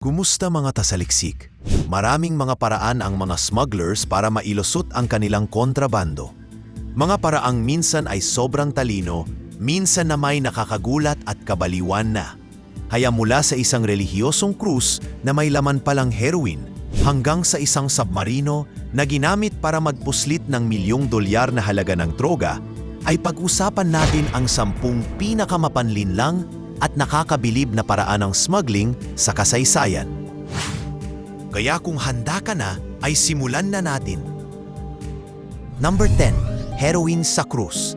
Kumusta mga tasaliksik? Maraming mga paraan ang mga smugglers para mailusot ang kanilang kontrabando. Mga paraang minsan ay sobrang talino, minsan na may nakakagulat at kabaliwan na. Kaya mula sa isang relihiyosong krus na may laman palang heroin hanggang sa isang submarino na ginamit para magpuslit ng milyong dolyar na halaga ng droga, ay pag-usapan natin ang sampung pinakamapanlinlang at nakakabilib na paraan ng smuggling sa kasaysayan. Kaya kung handa ka na, ay simulan na natin. Number 10. Heroin sa krus.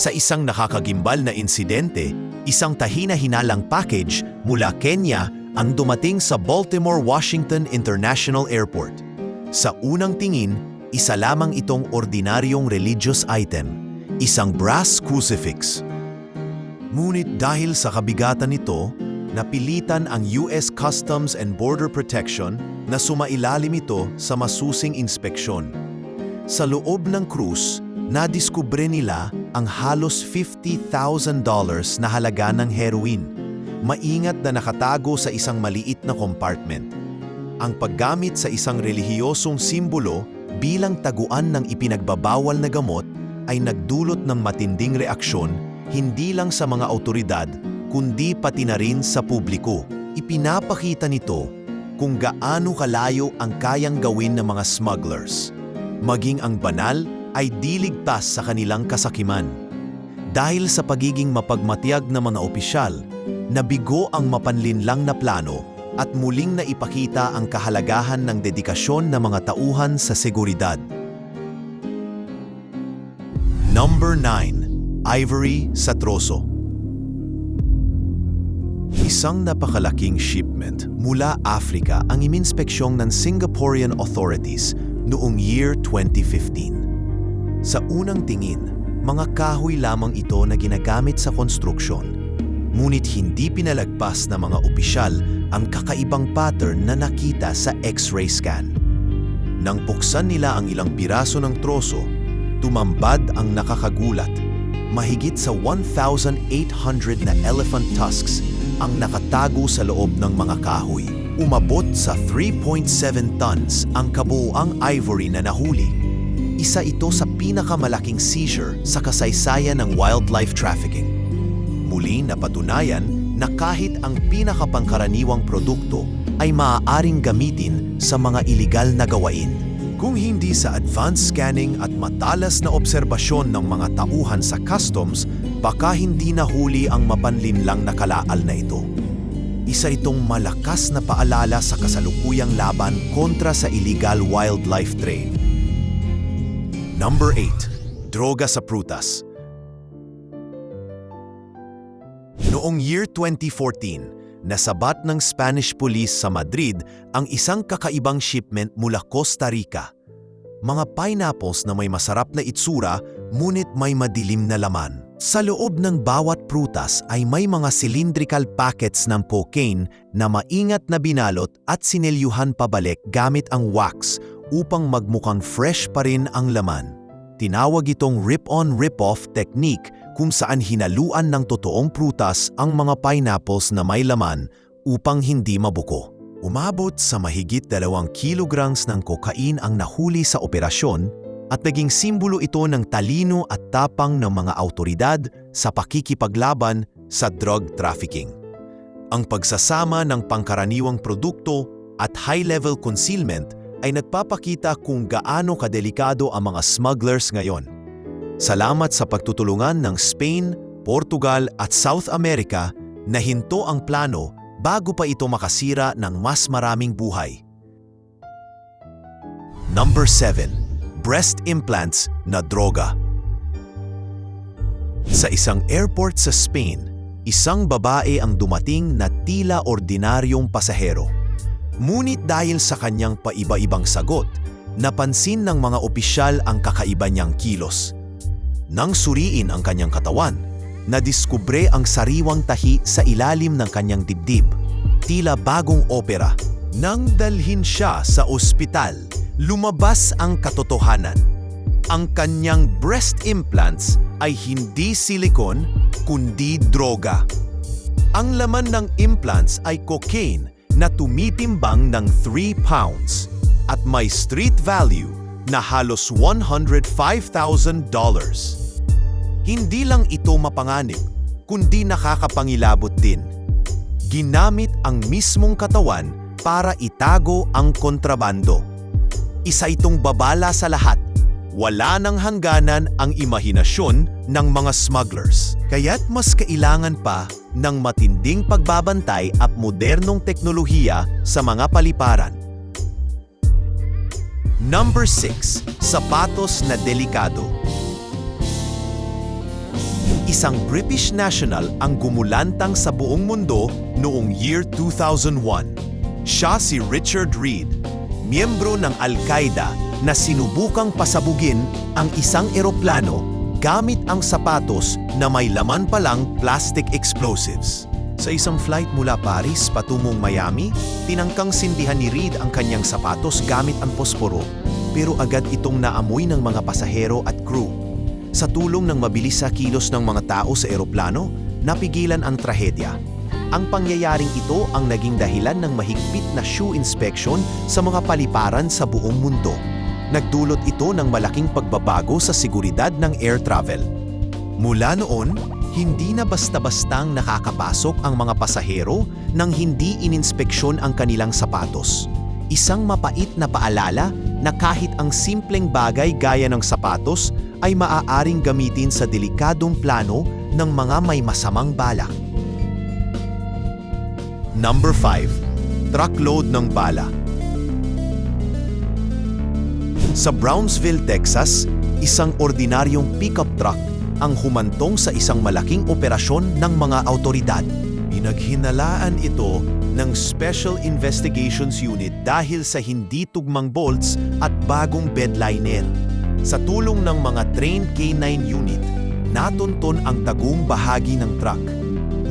Sa isang nakakagimbal na insidente, isang tahina-hinalang package mula Kenya ang dumating sa Baltimore Washington International Airport. Sa unang tingin, isa lamang itong ordinaryong religious item, isang brass crucifix. Ngunit dahil sa kabigatan nito, napilitan ang US Customs and Border Protection na sumailalim ito sa masusing inspeksyon. Sa loob ng krus, nadiskubre nila ang halos $50,000 na halaga ng heroin. Maingat na nakatago sa isang maliit na compartment. Ang paggamit sa isang relihiyosong simbolo bilang taguan ng ipinagbabawal na gamot ay nagdulot ng matinding reaksyon hindi lang sa mga autoridad kundi pati na rin sa publiko. Ipinapakita nito kung gaano kalayo ang kayang gawin ng mga smugglers. Maging ang banal ay diligtas sa kanilang kasakiman. Dahil sa pagiging mapagmatiyag na mga opisyal, nabigo ang mapanlinlang na plano at muling na ipakita ang kahalagahan ng dedikasyon ng mga tauhan sa seguridad. Number 9. Ivory sa troso. Isang napakalaking shipment mula Africa ang iminspeksyong ng Singaporean authorities noong year 2015. Sa unang tingin, mga kahoy lamang ito na ginagamit sa konstruksyon. Ngunit hindi pinalagpas ng mga opisyal ang kakaibang pattern na nakita sa X-ray scan. Nang buksan nila ang ilang piraso ng troso, tumambad ang nakakagulat. Mahigit sa 1,800 na elephant tusks ang nakatago sa loob ng mga kahoy. Umabot sa 3.7 tons ang kabuuang ivory na nahuli. Isa ito sa pinakamalaking seizure sa kasaysayan ng wildlife trafficking. Muli napatunayan na kahit ang pinakapangkaraniwang produkto ay maaaring gamitin sa mga iligal na gawain. Kung hindi sa advanced scanning at matalas na obserbasyon ng mga tauhan sa customs, baka hindi nahuli ang mapanlinlang na kalaal na ito. Isa itong malakas na paalala sa kasalukuyang laban kontra sa illegal wildlife trade. Number 8. Droga sa prutas. Noong year 2014, nasabat ng Spanish police sa Madrid ang isang kakaibang shipment mula Costa Rica. Mga pineapples na may masarap na itsura ngunit may madilim na laman. Sa loob ng bawat prutas ay may mga cylindrical packets ng cocaine na maingat na binalot at sinelyuhan pabalik gamit ang wax upang magmukhang fresh pa rin ang laman. Tinawag itong rip-on rip-off technique kung saan hinaluan ng totoong prutas ang mga pineapples na may laman upang hindi mabuko. Umabot sa mahigit dalawang kilograms ng kokain ang nahuli sa operasyon at naging simbolo ito ng talino at tapang ng mga autoridad sa pakikipaglaban sa drug trafficking. Ang pagsasama ng pangkaraniwang produkto at high-level concealment ay nagpapakita kung gaano kadelikado ang mga smugglers ngayon. Salamat sa pagtutulungan ng Spain, Portugal at South America na hinto ang plano bago pa ito makasira ng mas maraming buhay. Number 7. Breast implants na droga. Sa isang airport sa Spain, isang babae ang dumating na tila ordinaryong pasahero. Ngunit dahil sa kanyang paiba-ibang sagot, napansin ng mga opisyal ang kakaiba niyang kilos. Nang suriin ang kanyang katawan, nadiskubre ang sariwang tahi sa ilalim ng kanyang dibdib. Tila bagong opera. Nang dalhin siya sa ospital, lumabas ang katotohanan. Ang kanyang breast implants ay hindi silikon kundi droga. Ang laman ng implants ay cocaine na tumitimbang ng 3 pounds at may street value na halos $105,000. Hindi lang ito mapanganib, kundi nakakapangilabot din. Ginamit ang mismong katawan para itago ang kontrabando. Isa itong babala sa lahat. Wala nang hangganan ang imahinasyon ng mga smugglers. Kaya't mas kailangan pa ng matinding pagbabantay at modernong teknolohiya sa mga paliparan. Number 6. Sapatos na delikado. Isang British national ang gumulantang sa buong mundo noong year 2001. Siya si Richard Reed, miyembro ng Al-Qaeda na sinubukang pasabugin ang isang eroplano gamit ang sapatos na may laman palang plastic explosives. Sa isang flight mula Paris patungong Miami, tinangkang sindihan ni Reed ang kanyang sapatos gamit ang posporo pero agad itong naamoy ng mga pasahero at crew. Sa tulong ng mabilis sa kilos ng mga tao sa eroplano, napigilan ang trahedya. Ang pangyayaring ito ang naging dahilan ng mahigpit na shoe inspection sa mga paliparan sa buong mundo. Nagdulot ito ng malaking pagbabago sa seguridad ng air travel. Mula noon, hindi na basta-bastang nakakapasok ang mga pasahero nang hindi ininspeksyon ang kanilang sapatos. Isang mapait na paalala na kahit ang simpleng bagay gaya ng sapatos ay maaaring gamitin sa delikadong plano ng mga may masamang balak. Number 5. Truckload ng bala. Sa Brownsville, Texas, isang ordinaryong pickup truck ang humantong sa isang malaking operasyon ng mga autoridad. Pinaghinalaan ito ng Special Investigations Unit dahil sa hindi tugmang bolts at bagong bedliner. Sa tulong ng mga trained K9 unit, natunton ang tagong bahagi ng truck.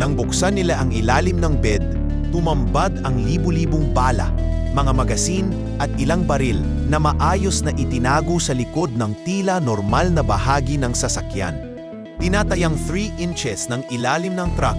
Nang buksan nila ang ilalim ng bed, tumambad ang libu-libong bala, mga magasin at ilang baril na maayos na itinago sa likod ng tila normal na bahagi ng sasakyan. Tinatayang 3 inches ng ilalim ng truck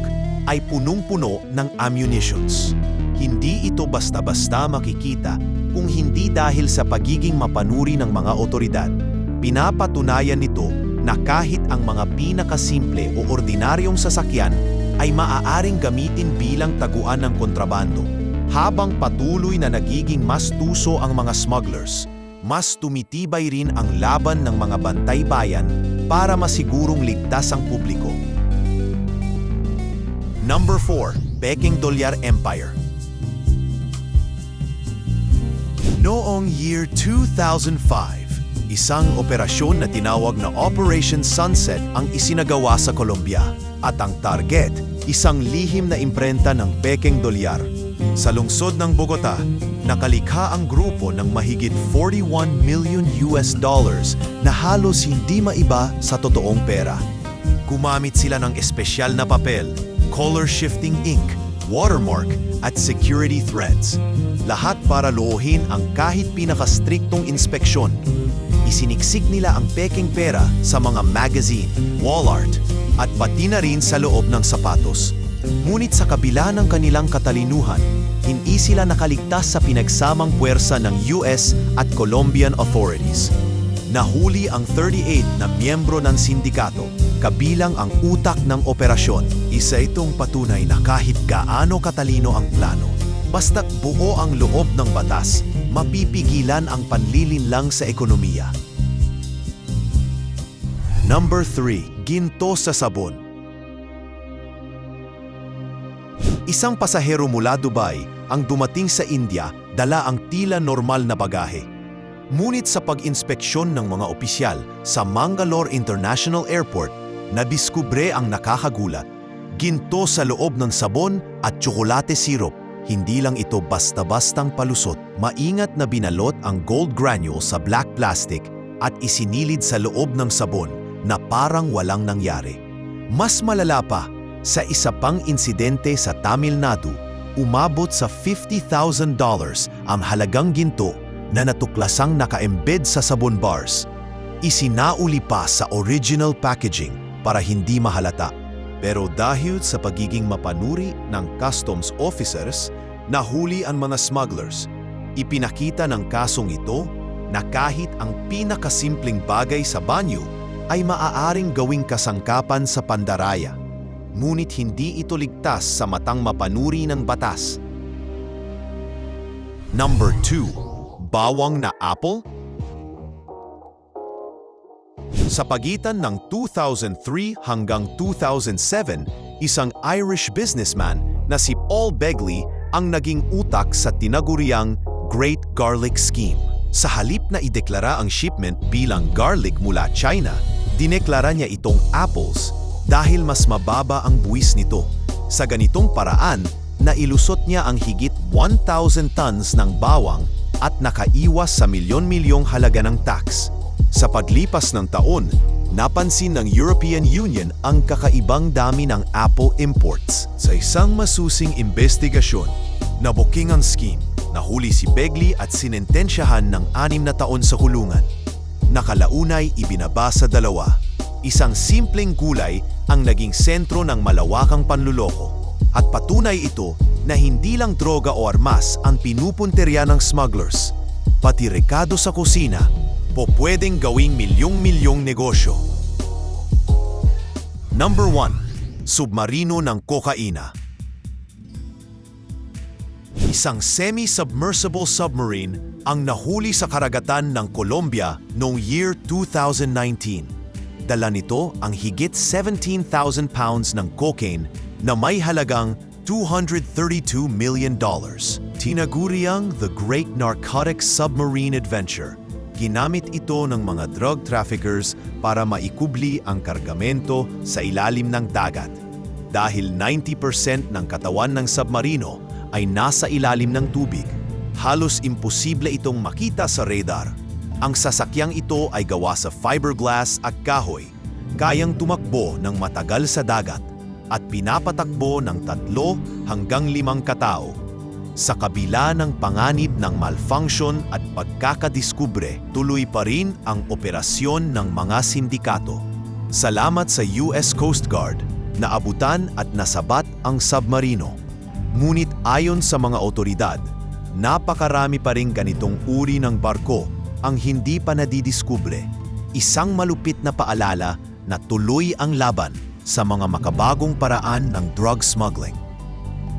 ay punong-puno ng ammunitions. Hindi ito basta-basta makikita kung hindi dahil sa pagiging mapanuri ng mga otoridad. Pinapatunayan nito na kahit ang mga pinakasimple o ordinaryong sasakyan ay maaaring gamitin bilang taguan ng kontrabando. Habang patuloy na nagiging mas tuso ang mga smugglers, mas tumitibay rin ang laban ng mga bantay bayan para masigurong ligtas ang publiko. Number 4. Peking Dolyar Empire Noong year 2005, isang operasyon na tinawag na Operation Sunset ang isinagawa sa Colombia at ang target, isang lihim na imprenta ng Peking Dolyar. Sa lungsod ng Bogota, nakalikha ang grupo ng mahigit 41 million US dollars na halos hindi maiba sa totoong pera. Gumamit sila ng espesyal na papel, color shifting ink, watermark at security threads. Lahat para loohin ang kahit pinakastriktong inspeksyon. Isiniksik nila ang peking pera sa mga magazine, wall art, at pati na rin sa loob ng sapatos. Ngunit sa kabila ng kanilang katalinuhan, hindi sila nakaligtas sa pinagsamang puwersa ng US at Colombian authorities. Nahuli ang 38 na miyembro ng sindikato, kabilang ang utak ng operasyon. Isa itong patunay na kahit gaano katalino ang plano, basta't buo ang loob ng batas, mapipigilan ang panlilinlang sa ekonomiya. Number 3. Ginto sa sabon. Isang pasahero mula Dubai ang dumating sa India dala ang tila normal na bagahe. Ngunit sa pag-inspeksyon ng mga opisyal sa Mangalore International Airport, nadiskubre ang nakakagulat. Ginto sa loob ng sabon at tsokolate syrup. Hindi lang ito basta-bastang palusot. Maingat na binalot ang gold granule sa black plastic at isinilid sa loob ng sabon na parang walang nangyari. Mas malala pa, sa isa pang insidente sa Tamil Nadu, umabot sa $50,000 ang halagang ginto na natuklasang naka-embed sa sabon bars. Isinauli pa sa original packaging para hindi mahalata. Pero dahil sa pagiging mapanuri ng customs officers, nahuli ang mga smugglers. Ipinakita ng kasong ito na kahit ang pinakasimpleng bagay sa banyo ay maaaring gawing kasangkapan sa pandaraya. Ngunit hindi ito ligtas sa matang mapanuri ng batas. Number 2. Bawang na apple? Sa pagitan ng 2003 hanggang 2007, isang Irish businessman na si Paul Begley ang naging utak sa tinaguriang Great Garlic Scheme. Sa halip na ideklara ang shipment bilang garlic mula China, dineklara niya itong apples dahil mas mababa ang buwis nito. Sa ganitong paraan, nailusot niya ang higit 1,000 tons ng bawang at nakaiwas sa milyon-milyong halaga ng tax. Sa paglipas ng taon, napansin ng European Union ang kakaibang dami ng apple imports. Sa isang masusing investigasyon, nabuking ang scheme, nahuli si Begley at sinentensyahan ng anim na taon sa kulungan. Nakalaunay ibinaba sa dalawa. Isang simpleng gulay ang naging sentro ng malawakang panluloko. At patunay ito na hindi lang droga o armas ang pinupunterya ng smugglers. Pati rekado sa kusina po pwedeng gawing milyong-milyong negosyo. Number 1. Submarino ng kokaina. Isang semi-submersible submarine ang nahuli sa karagatan ng Colombia noong year 2019. Dala nito ang higit 17,000 pounds ng cocaine na may halagang 232 million dollars. Tinaguriang the Great Narcotic Submarine Adventure. Ginamit ito ng mga drug traffickers para maikubli ang kargamento sa ilalim ng dagat. Dahil 90% ng katawan ng submarino ay nasa ilalim ng tubig, halos imposible itong makita sa radar. Ang sasakyang ito ay gawa sa fiberglass at kahoy, kayang tumakbo ng matagal sa dagat at pinapatakbo ng tatlo hanggang limang katao. Sa kabila ng panganib ng malfunction at pagkakadiskubre, tuloy pa rin ang operasyon ng mga sindikato. Salamat sa US Coast Guard, naabutan at nasabat ang submarino. Ngunit ayon sa mga otoridad, napakarami pa rin ganitong uri ng barko ang hindi pa nadidiskubre. Isang malupit na paalala na tuloy ang laban sa mga makabagong paraan ng drug smuggling.